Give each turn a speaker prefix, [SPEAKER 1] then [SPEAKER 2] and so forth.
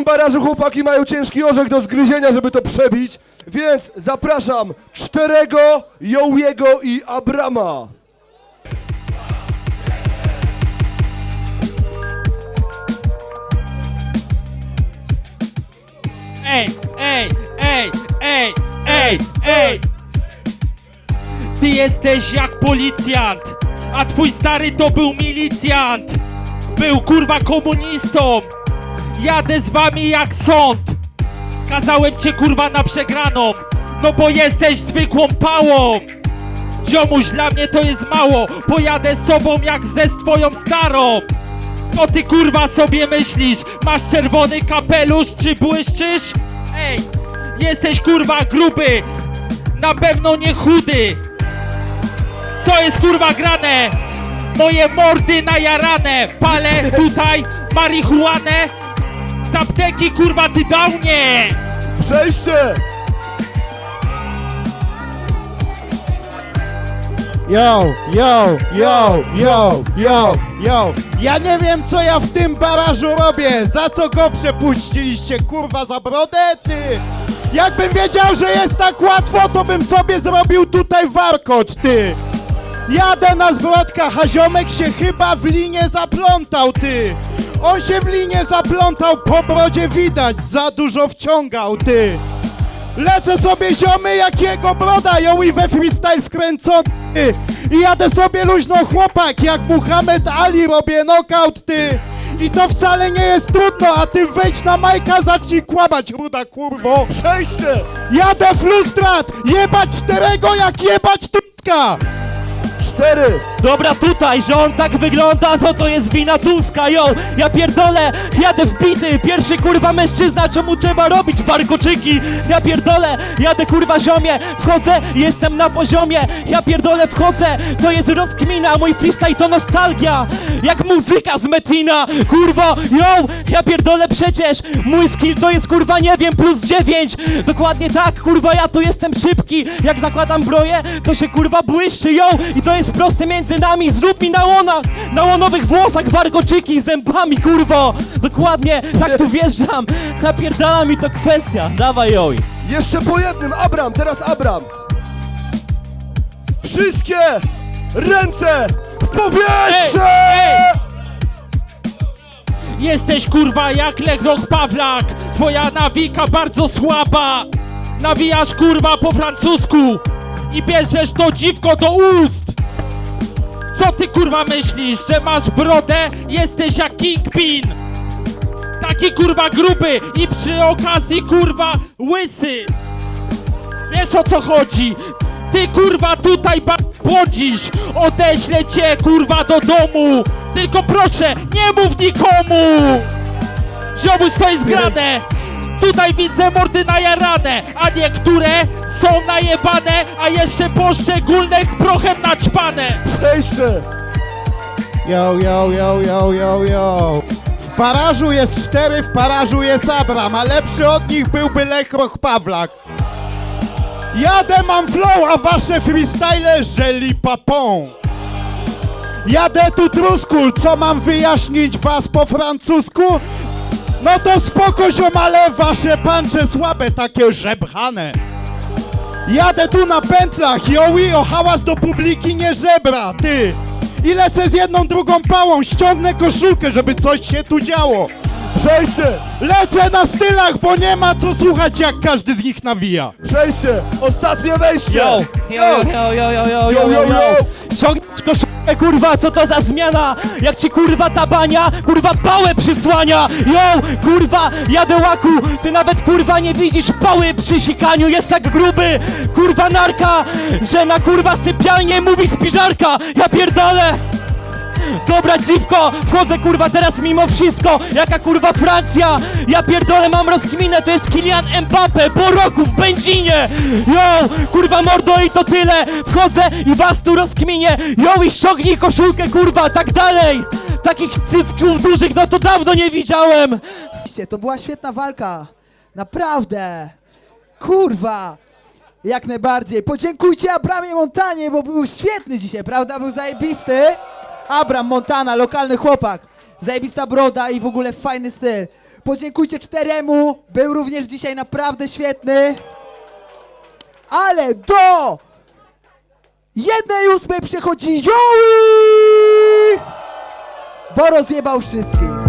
[SPEAKER 1] drugim barażu chłopaki mają ciężki orzech do zgryzienia, żeby to przebić, więc zapraszam czterego, Jołiego i Abrama.
[SPEAKER 2] Ej, ej, ej, ej, ej, ej! Ty jesteś jak policjant, a twój stary to był milicjant! Był kurwa komunistą! Jadę z wami jak sąd! Skazałem cię kurwa na przegraną! No bo jesteś zwykłą pałą! Ziomuś, dla mnie to jest mało! Pojadę z sobą jak ze z twoją starą! Co ty kurwa sobie myślisz? Masz czerwony kapelusz czy błyszczysz? Ej, jesteś kurwa gruby! Na pewno nie chudy! Co jest kurwa grane? Moje mordy najarane! Palę tutaj marihuanę! Z apteki kurwa ty downie!
[SPEAKER 1] Przejście!
[SPEAKER 3] Yo, yo, yo, yo, yo, yo. Ja nie wiem, co ja w tym barażu robię. Za co go przepuściliście, kurwa, za brodę, ty? Jakbym wiedział, że jest tak łatwo, to bym sobie zrobił tutaj warkocz, ty. Jadę na zwrotkach, a ziomek się chyba w linie zaplątał, ty. On się w linie zaplątał, po brodzie widać, za dużo wciągał, ty. Lecę sobie ziomy jak jego broda ją i we freestyle wkręcony I jadę sobie luźno chłopak jak Muhammad Ali robię knockout ty I to wcale nie jest trudno, a ty wejdź na majka zacznij kłamać ruda kurwo
[SPEAKER 1] Przejście!
[SPEAKER 3] Jadę flustrat, jebać czterego jak jebać tutka
[SPEAKER 4] Dobra tutaj, że on tak wygląda, no to jest wina Tuska, yo! Ja pierdolę, jadę wbity, pierwszy kurwa mężczyzna, czemu trzeba robić warkoczyki? Ja pierdolę, jadę kurwa ziomie, wchodzę, jestem na poziomie, ja pierdolę wchodzę, to jest rozkmina, mój freestyle to nostalgia, jak muzyka z Metina, kurwo, yo! Ja pierdolę przecież, mój skill to jest kurwa nie wiem, plus 9, dokładnie tak, kurwa, ja tu jestem szybki, jak zakładam broję, to się kurwa błyszczy, yo! I to jest proste między nami, zrób mi na łonach, na łonowych włosach warkoczyki zębami, kurwo! Dokładnie, tak tu wjeżdżam, napierdala mi to kwestia, dawaj oj!
[SPEAKER 1] Jeszcze po jednym, Abram, teraz Abram! Wszystkie ręce w powietrze!
[SPEAKER 2] Ej, ej! Jesteś kurwa jak Lechlok Pawlak Twoja nawika bardzo słaba Nawijasz kurwa po francusku I bierzesz to dziwko do ust Co ty kurwa myślisz, że masz brodę? Jesteś jak Kingpin Taki kurwa gruby i przy okazji kurwa łysy Wiesz o co chodzi? Ty kurwa tutaj błodzisz! Odeślę cię kurwa do domu! Tylko proszę, nie mów nikomu! Ziomuś, to jest grane! Tutaj widzę mordy najarane, a niektóre są najebane, a jeszcze poszczególne prochem naćpane!
[SPEAKER 1] Przejście!
[SPEAKER 3] Yo, yo, yo, yo, yo, yo W barażu jest cztery, w barażu jest Abram, a lepszy od nich byłby Lechroch Pawlak Jadę, mam flow, a wasze freestyle żeli papą Jadę tu truskul, co mam wyjaśnić was po francusku? No to spoko ziomale, wasze pancze słabe, takie żebchane Jadę tu na pętlach, jowi, o hałas do publiki nie żebra, ty! I lecę z jedną drugą pałą, ściągnę koszulkę, żeby coś się tu działo.
[SPEAKER 1] Przejście!
[SPEAKER 3] Lecę na stylach, bo nie ma co słuchać, jak każdy z nich nawija.
[SPEAKER 1] Przejście! Ostatnie wejście!
[SPEAKER 4] Yo, yo, yo, yo, yo, yo,
[SPEAKER 1] Yo, yo, yo.
[SPEAKER 4] Koszulkę, kurwa, co to za zmiana? Jak ci kurwa ta bania, kurwa pałę przysłania! Yo, kurwa, jadę łaku, ty nawet kurwa nie widzisz pały przy sikaniu, jest tak gruby, kurwa narka, że na kurwa sypialnie mówi spiżarka, ja pierdolę! Dobra dziwko, wchodzę kurwa teraz mimo wszystko Jaka kurwa Francja Ja pierdolę mam rozkminę, to jest Kylian Mbappe Po roku w Będzinie Yo, kurwa mordo i to tyle Wchodzę i was tu rozkminię Yo i ściągnij koszulkę kurwa, tak dalej Takich cycków dużych no to dawno nie widziałem
[SPEAKER 5] To była świetna walka. Naprawdę. Kurwa. Jak najbardziej. Podziękujcie Abramie Montanie, bo był świetny dzisiaj, prawda? Był zajebisty. Abram Montana, lokalny chłopak. Zajebista broda i w ogóle fajny styl. Podziękujcie czteremu, był również dzisiaj naprawdę świetny. Ale do jednej ósmej przychodzi Joey! Bo rozjebał wszystkich.